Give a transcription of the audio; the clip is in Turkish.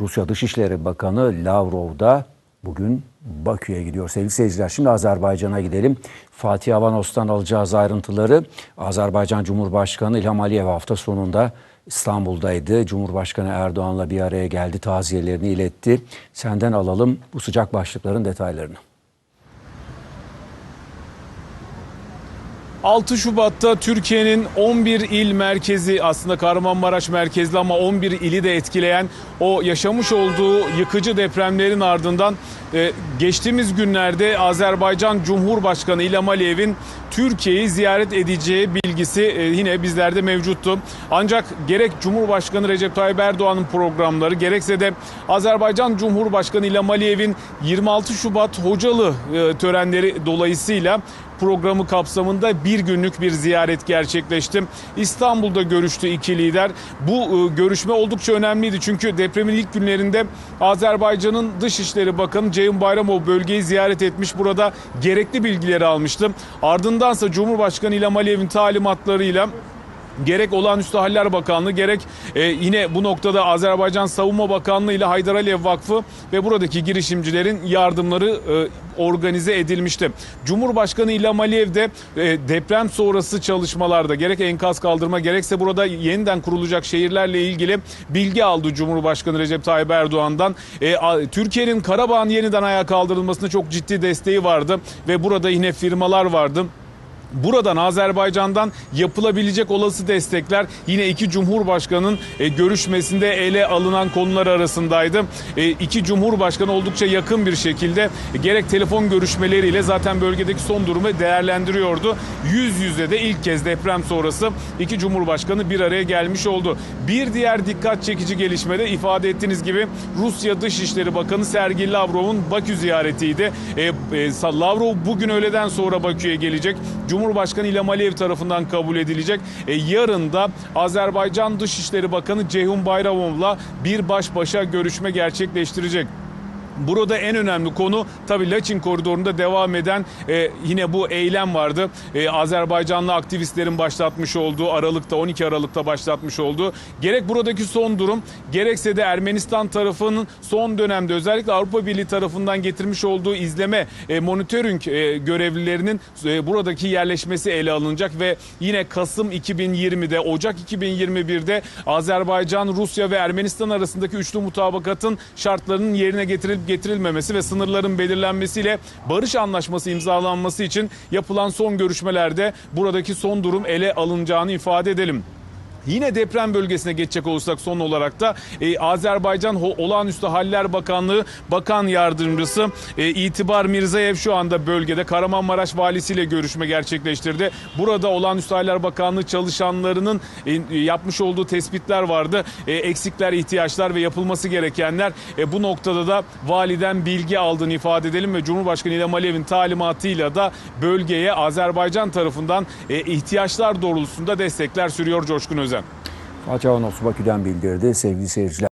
Rusya Dışişleri Bakanı Lavrov da bugün Bakü'ye gidiyor. Sevgili seyirciler şimdi Azerbaycan'a gidelim. Fatih Avanos'tan alacağız ayrıntıları. Azerbaycan Cumhurbaşkanı İlham Aliyev hafta sonunda İstanbul'daydı. Cumhurbaşkanı Erdoğan'la bir araya geldi, taziyelerini iletti. Senden alalım bu sıcak başlıkların detaylarını. 6 Şubat'ta Türkiye'nin 11 il merkezi aslında Kahramanmaraş merkezli ama 11 ili de etkileyen o yaşamış olduğu yıkıcı depremlerin ardından e, geçtiğimiz günlerde Azerbaycan Cumhurbaşkanı İlham Aliyev'in Türkiye'yi ziyaret edeceği bilgisi e, yine bizlerde mevcuttu. Ancak gerek Cumhurbaşkanı Recep Tayyip Erdoğan'ın programları gerekse de Azerbaycan Cumhurbaşkanı İlham Aliyev'in 26 Şubat Hocalı e, törenleri dolayısıyla programı kapsamında bir günlük bir ziyaret gerçekleşti. İstanbul'da görüştü iki lider. Bu e, görüşme oldukça önemliydi çünkü depremin ilk günlerinde Azerbaycan'ın Dışişleri Bakanı Ceyhun Bayramov bölgeyi ziyaret etmiş. Burada gerekli bilgileri almıştı. Ardındansa Cumhurbaşkanı İlham Aliyev'in talimatlarıyla gerek Olağanüstü Haller Bakanlığı gerek e, yine bu noktada Azerbaycan Savunma Bakanlığı ile Haydar Aliyev Vakfı ve buradaki girişimcilerin yardımları e, organize edilmişti. Cumhurbaşkanı İlham Aliyev de e, deprem sonrası çalışmalarda gerek enkaz kaldırma gerekse burada yeniden kurulacak şehirlerle ilgili bilgi aldı Cumhurbaşkanı Recep Tayyip Erdoğan'dan. E, Türkiye'nin Karabağ'ın yeniden ayağa kaldırılmasında çok ciddi desteği vardı ve burada yine firmalar vardı. Buradan Azerbaycan'dan yapılabilecek olası destekler yine iki cumhurbaşkanının e, görüşmesinde ele alınan konular arasındaydı. E, iki cumhurbaşkanı oldukça yakın bir şekilde e, gerek telefon görüşmeleriyle zaten bölgedeki son durumu değerlendiriyordu. Yüz yüze de ilk kez deprem sonrası iki cumhurbaşkanı bir araya gelmiş oldu. Bir diğer dikkat çekici gelişmede ifade ettiğiniz gibi Rusya Dışişleri Bakanı Sergey Lavrov'un Bakü ziyaretiydi. E, e, Lavrov bugün öğleden sonra Bakü'ye gelecek. Cumhurbaşkanı İlham Aliyev tarafından kabul edilecek. E, yarın da Azerbaycan Dışişleri Bakanı Ceyhun Bayramov'la bir baş başa görüşme gerçekleştirecek. Burada en önemli konu tabii Laçin koridorunda devam eden e, yine bu eylem vardı. E, Azerbaycanlı aktivistlerin başlatmış olduğu Aralık'ta 12 Aralık'ta başlatmış olduğu gerek buradaki son durum gerekse de Ermenistan tarafının son dönemde özellikle Avrupa Birliği tarafından getirmiş olduğu izleme e, monitoring e, görevlilerinin e, buradaki yerleşmesi ele alınacak ve yine Kasım 2020'de Ocak 2021'de Azerbaycan, Rusya ve Ermenistan arasındaki üçlü mutabakatın şartlarının yerine getirilip getirilmemesi ve sınırların belirlenmesiyle barış anlaşması imzalanması için yapılan son görüşmelerde buradaki son durum ele alınacağını ifade edelim. Yine deprem bölgesine geçecek olursak son olarak da e, Azerbaycan Olağanüstü Haller Bakanlığı Bakan Yardımcısı e, İtibar Mirzayev şu anda bölgede Kahramanmaraş valisiyle görüşme gerçekleştirdi. Burada Olağanüstü Haller Bakanlığı çalışanlarının e, yapmış olduğu tespitler vardı. E, eksikler, ihtiyaçlar ve yapılması gerekenler. E, bu noktada da validen bilgi aldığını ifade edelim ve Cumhurbaşkanı İlham Aliyev'in talimatıyla da bölgeye Azerbaycan tarafından e, ihtiyaçlar doğrultusunda destekler sürüyor Coşkun Özen. Fatih Avanos Bakü'den bildirdi sevgili seyirciler.